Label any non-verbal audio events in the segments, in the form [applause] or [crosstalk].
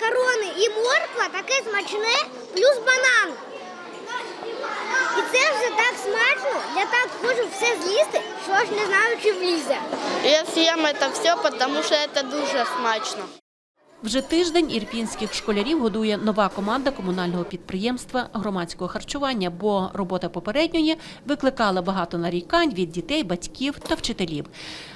макарони і морква таке смачне, плюс банан. І це вже так смачно, я так хочу все з'їсти, що аж не знаю, чи влізе. Я съем это все, потому что это дуже смачно. Вже тиждень ірпінських школярів годує нова команда комунального підприємства громадського харчування, бо робота попередньої викликала багато нарікань від дітей, батьків та вчителів.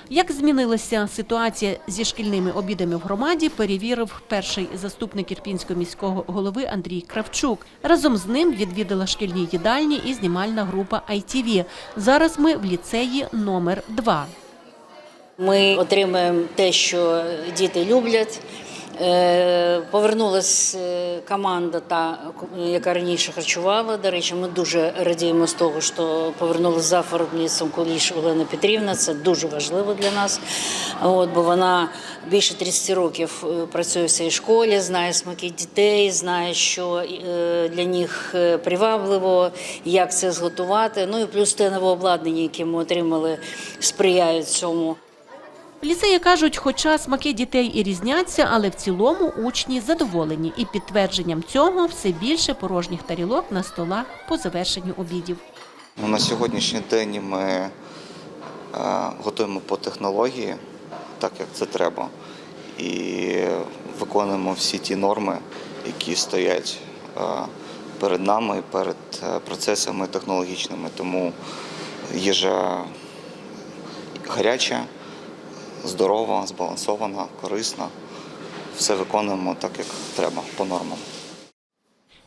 Як змінилася ситуація зі шкільними обідами в громаді, перевірив перший заступник ірпінського міського голови Андрій Кравчук. Разом з ним відвідала шкільні їдальні і знімальна група ITV. Зараз ми в ліцеї номер 2 Ми отримуємо те, що діти люблять. Е, Повернулась е, команда, та яка раніше харчувала. До речі, ми дуже радіємо з того, що повернулася за виробництвом Куліш Олена Петрівна. Це дуже важливо для нас. От, бо вона більше 30 років е, працює в цій школі, знає смаки дітей, знає, що для них привабливо, як це зготувати. Ну і плюс те нове обладнання, яке ми отримали, сприяють цьому. Ліцеї кажуть, хоча смаки дітей і різняться, але в цілому учні задоволені. І підтвердженням цього все більше порожніх тарілок на столах по завершенню обідів. Ну, На сьогоднішній день ми е, готуємо по технології, так як це треба, і виконуємо всі ті норми, які стоять е, перед нами, перед е, процесами технологічними. Тому їжа гаряча, здорова, збалансована, корисна. Все виконуємо так, як треба, по нормам.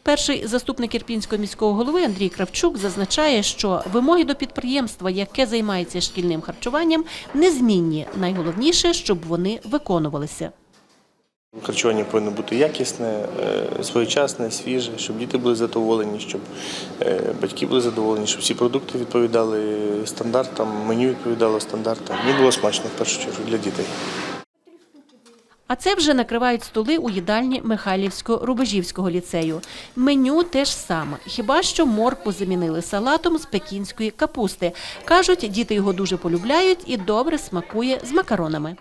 Перший заступник Ірпінського міського голови Андрій Кравчук зазначає, що вимоги до підприємства, яке займається шкільним харчуванням, незмінні. Найголовніше, щоб вони виконувалися. Харчування повинно бути якісне, е, своєчасне, свіже, щоб діти були задоволені, щоб е, батьки були задоволені, щоб всі продукти відповідали стандартам, меню відповідало стандартам. Мені було смачно в першу чергу для дітей. А це вже накривають столи у їдальні Михайлівсько-Рубежівського ліцею. Меню теж саме. Хіба що моркву замінили салатом з пекінської капусти. Кажуть, діти його дуже полюбляють і добре смакує з макаронами.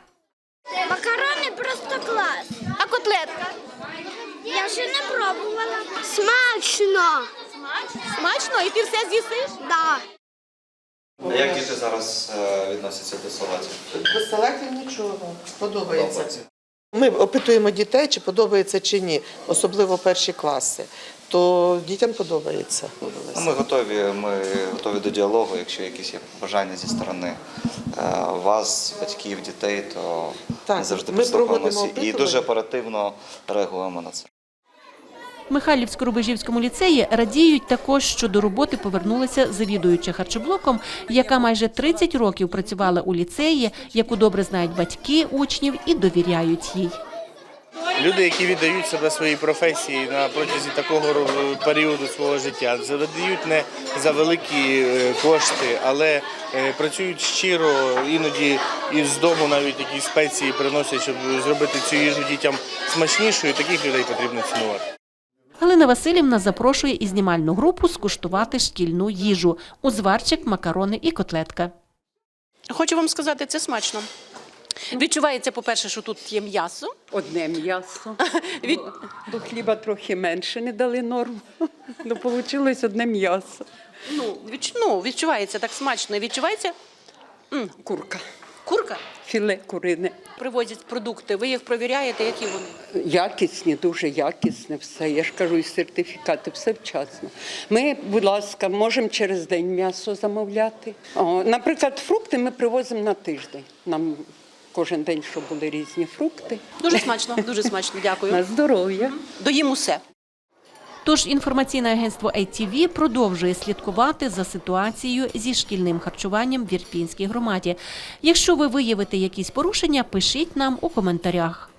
Макарони просто клас. А котлетка? Я ще не пробувала. Смачно. Смачно, і ти все з'їсиш? Да. А як діти зараз е, відносяться до салатів? До салатів нічого подобається. Ми опитуємо дітей, чи подобається чи ні, особливо перші класи. То дітям подобається. Ну, ми готові, ми готові до діалогу. Якщо якісь є бажання зі сторони е, вас, батьків, дітей, то Так, ми завжди прислухаємося і дуже оперативно реагуємо на це. Михайлівсько-Рубежівському ліцеї радіють також, що до роботи повернулася завідуюча харчоблоком, яка майже 30 років працювала у ліцеї, яку добре знають батьки учнів і довіряють їй. Люди, які віддають себе своїй професії на протязі такого періоду свого життя, завдають не за великі е, кошти, але е, працюють щиро, іноді із дому навіть якісь спеції приносять, щоб зробити цю їжу дітям смачнішою. Таких людей потрібно цінувати. Галина Васильівна запрошує і знімальну групу скуштувати шкільну їжу – узварчик, макарони і котлетка. Хочу вам сказати, це смачно. Відчувається, по-перше, що тут є м'ясо. Одне м'ясо. [laughs] Від... До хліба трохи менше не дали норму. Ну, вийшло одне м'ясо. Ну, відч... ну, відчувається так смачно. І Відчувається Курка. курка. Філе курине. Привозять продукти, ви їх провіряєте, які вони. Якісні, дуже якісне все. Я ж кажу, і сертифікати, все вчасно. Ми, будь ласка, можемо через день м'ясо замовляти. О, наприклад, фрукти ми привозимо на тиждень. Нам кожен день, щоб були різні фрукти. Дуже смачно, дуже смачно. Дякую. На здоров'я. Доїм усе. Тож інформаційне агентство ITV продовжує слідкувати за ситуацією зі шкільним харчуванням в Ірпінській громаді. Якщо ви виявите якісь порушення, пишіть нам у коментарях.